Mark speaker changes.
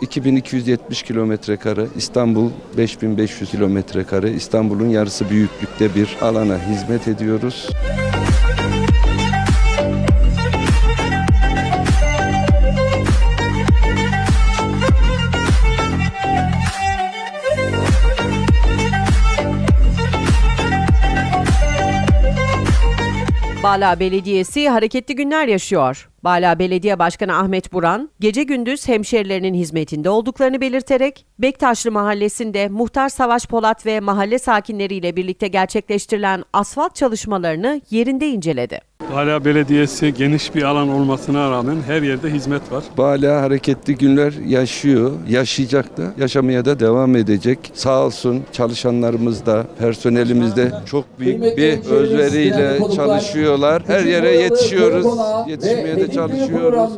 Speaker 1: 2270 kilometre kare, İstanbul 5500 kilometre kare. İstanbul'un yarısı büyüklükte bir alana hizmet ediyoruz.
Speaker 2: Bala Belediyesi hareketli günler yaşıyor. Bala Belediye Başkanı Ahmet Buran, gece gündüz hemşerilerinin hizmetinde olduklarını belirterek, Bektaşlı Mahallesi'nde Muhtar Savaş Polat ve mahalle sakinleriyle birlikte gerçekleştirilen asfalt çalışmalarını yerinde inceledi.
Speaker 3: Hala belediyesi geniş bir alan olmasına rağmen her yerde hizmet var.
Speaker 1: Bala hareketli günler yaşıyor, yaşayacak da, yaşamaya da devam edecek. Sağ olsun çalışanlarımız da, personelimiz de çok büyük bir özveriyle çalışıyorlar. Her yere yetişiyoruz, yetişmeye de çalışıyoruz.